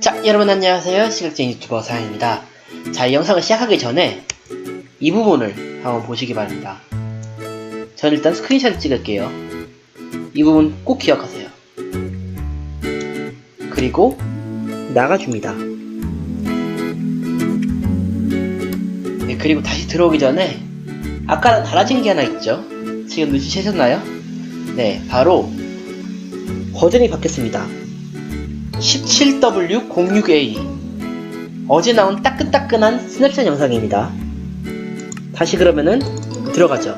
자, 여러분 안녕하세요. 시각적인 유튜버 사양입니다. 자, 이 영상을 시작하기 전에 이 부분을 한번 보시기 바랍니다. 저는 일단 스크린샷 찍을게요. 이 부분 꼭 기억하세요. 그리고 나가줍니다. 네, 그리고 다시 들어오기 전에 아까랑 달라진 게 하나 있죠? 지금 눈치채셨나요? 네, 바로 버전이 바뀌었습니다. 17W06A 어제 나온 따끈따끈한 스냅샷 영상입니다. 다시 그러면은 들어가죠.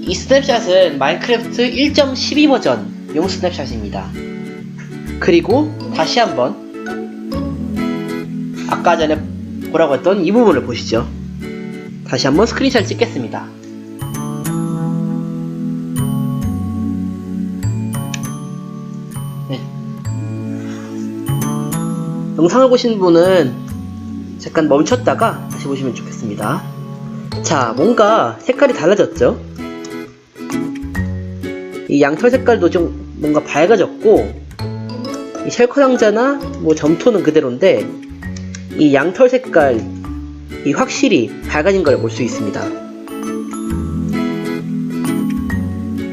이 스냅샷은 마인크래프트 1.12 버전 용 스냅샷입니다. 그리고 다시 한번 아까 전에 보라고 했던 이 부분을 보시죠. 다시 한번 스크린샷 찍겠습니다. 네. 영상을 보신 분은 잠깐 멈췄다가 다시 보시면 좋겠습니다. 자, 뭔가 색깔이 달라졌죠? 이 양털 색깔도 좀 뭔가 밝아졌고, 이 셜커 상자나 뭐 점토는 그대로인데, 이 양털 색깔, 이 확실히 밝아진 걸 볼 수 있습니다.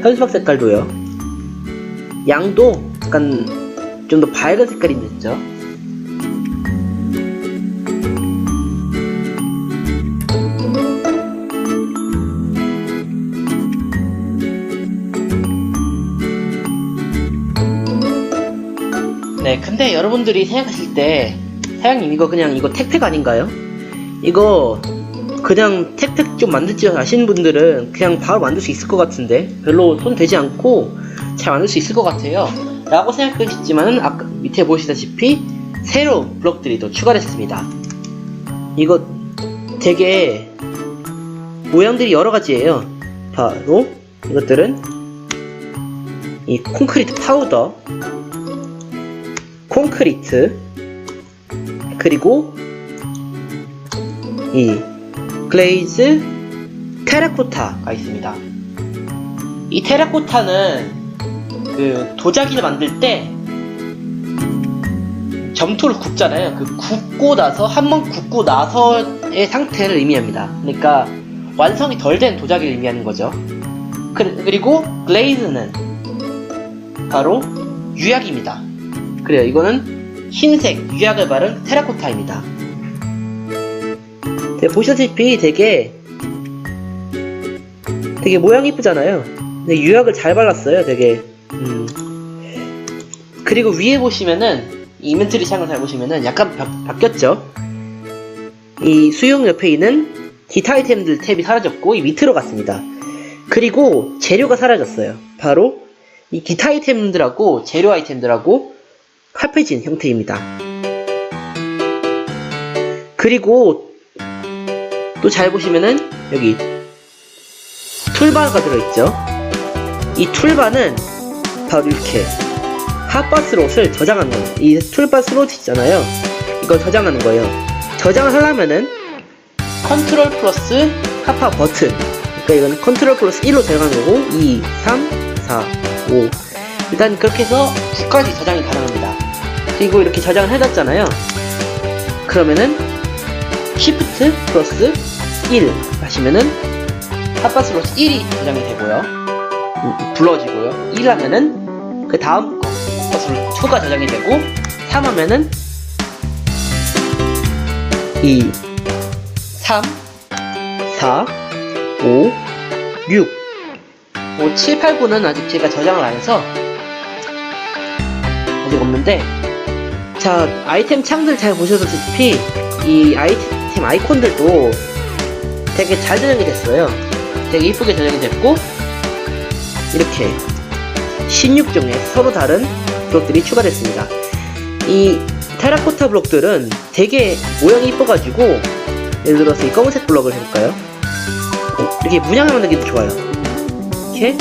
현수막 색깔도요. 양도 약간 좀 더 밝은 색깔이 됐죠. 네, 근데 여러분들이 생각하실 때 사장님 이거 그냥 이거 택팩 아닌가요? 이거 그냥 택팩 좀 만들 줄 아시는 분들은 그냥 바로 만들 수 있을 것 같은데? 별로 손 대지 않고 잘 만들 수 있을 것 같아요. 라고 생각하시지만은 아까 밑에 보시다시피 새로운 블럭들이 더 추가됐습니다. 이거 되게 모양들이 여러 가지예요. 바로 이것들은 이 콘크리트 파우더 콘크리트 그리고 이 글레이즈 테라코타가 있습니다. 이 테라코타는 그 도자기를 만들 때 점토를 굽잖아요. 그 굽고 나서 한 번 굽고 나서의 상태를 의미합니다. 그러니까 완성이 덜 된 도자기를 의미하는 거죠. 그, 그리고 글레이즈는 바로 유약입니다. 그래요. 이거는 흰색 유약을 바른 테라코타입니다. 네, 보시다시피 되게 되게 모양 이쁘잖아요. 근데 유약을 잘 발랐어요. 되게 음. 그리고 위에 보시면은 이 이벤트리 창을 잘 보시면은 약간 바, 바뀌었죠. 이 수용 옆에 있는 기타 아이템들 탭이 사라졌고 이 밑으로 갔습니다. 그리고 재료가 사라졌어요. 바로 이 기타 아이템들하고 재료 아이템들하고 합해진 형태입니다. 그리고 또 잘 보시면은 여기 툴바가 들어있죠. 이 툴바는 바로 이렇게 핫바 슬롯을 저장하는 거예요. 이 툴바 슬롯 있잖아요. 이걸 저장하는 거예요. 저장을 하려면은 컨트롤 플러스 카파 버튼. 그러니까 이건 컨트롤 플러스 1로 저장하는 거고 2, 3, 4, 5. 일단 그렇게 해서 9까지 저장이 가능합니다. 그리고 이렇게 저장을 해놨잖아요. 그러면은 Shift 플러스 1 하시면은 핫바스 플러스 1이 저장이 되고요. 음, 불러지고요. 1 하면은 그 다음 거 플러스 2가 저장이 되고 3 하면은 2 3 4 5 6뭐 7, 8, 9는 아직 제가 저장을 안 해서 아직 없는데 자 아이템 창들 잘 보셔다시피 이 아이템 아이콘들도 되게 잘 저장이 됐어요. 되게 이쁘게 저장이 됐고 이렇게 16종의 서로 다른 블록들이 추가됐습니다. 이 테라코타 블록들은 되게 모양이 이뻐가지고 예를 들어서 이 검은색 블록을 해볼까요? 이렇게 문양을 만들기도 좋아요. 이렇게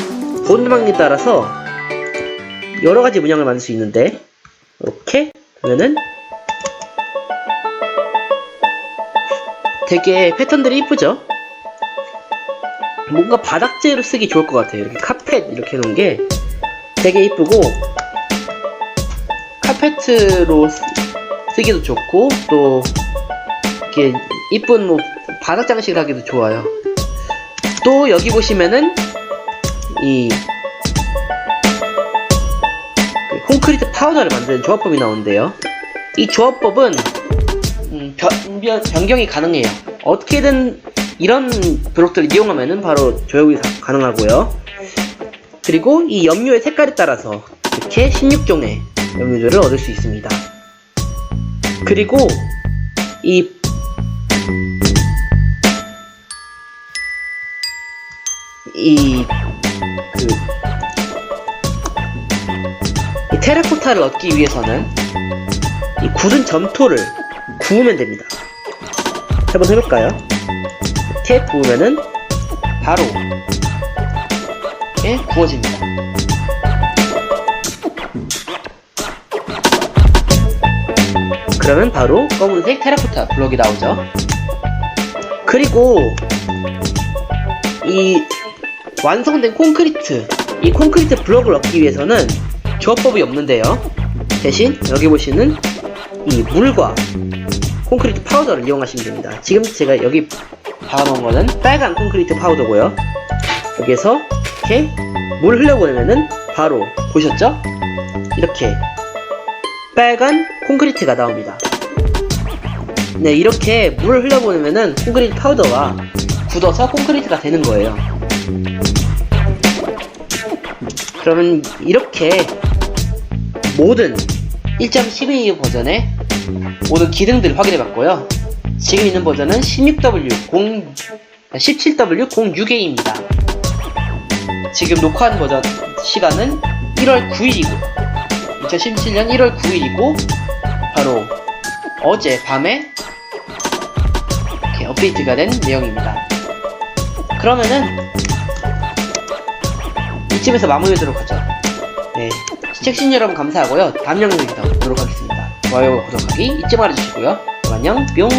본방에 따라서 여러 가지 문양을 만들 수 있는데 이렇게 하면은 되게 패턴들이 이쁘죠? 뭔가 바닥재로 쓰기 좋을 것 같아요. 이렇게 카펫 이렇게 해놓은 게 되게 이쁘고 쓰- 쓰기도 좋고 또 이렇게 이쁜 뭐 바닥 장식을 하기도 좋아요. 또 여기 보시면은 이 파우더를 만드는 조합법이 나오는데요. 이 조합법은 음, 변, 변경이 가능해요. 어떻게든 이런 브록들을 이용하면은 바로 조합이 가- 가능하고요. 그리고 이 염료의 색깔에 따라서 이렇게 16종의 염료들을 얻을 수 있습니다. 그리고 이 이, 테라코타를 얻기 위해서는 이 굳은 점토를 구우면 됩니다. 한번 해볼까요? 이렇게 구우면은 바로 구워집니다. 그러면 바로 검은색 테라코타 블럭이 나오죠. 그리고 이 완성된 콘크리트, 이 콘크리트 블럭을 얻기 위해서는 조합법이 없는데요. 대신 여기 보시는 이 물과 콘크리트 파우더를 이용하시면 됩니다. 지금 제가 여기 박아놓은 거는 빨간 콘크리트 파우더고요. 여기에서 이렇게 물 흘려보내면은 바로 보셨죠? 이렇게 빨간 콘크리트가 나옵니다. 네, 이렇게 물을 흘려보내면은 콘크리트 파우더가 굳어서 콘크리트가 되는 거예요. 그러면 이렇게 모든 1.12 버전의 모든 기능들을 확인해 봤고요. 지금 있는 버전은 16W 0 17W06A입니다. 지금 녹화한 버전 시간은 1월 9일이고 2017년 1월 9일이고 바로 어제 밤에 이렇게 업데이트가 된 내용입니다. 그러면은 이쯤에서 마무리하도록 하죠. 네, 시청해주신 여러분 감사하고요. 다음 영상에서 보도록 하겠습니다. 좋아요와 구독하기 잊지 말아주시고요. 안녕 뿅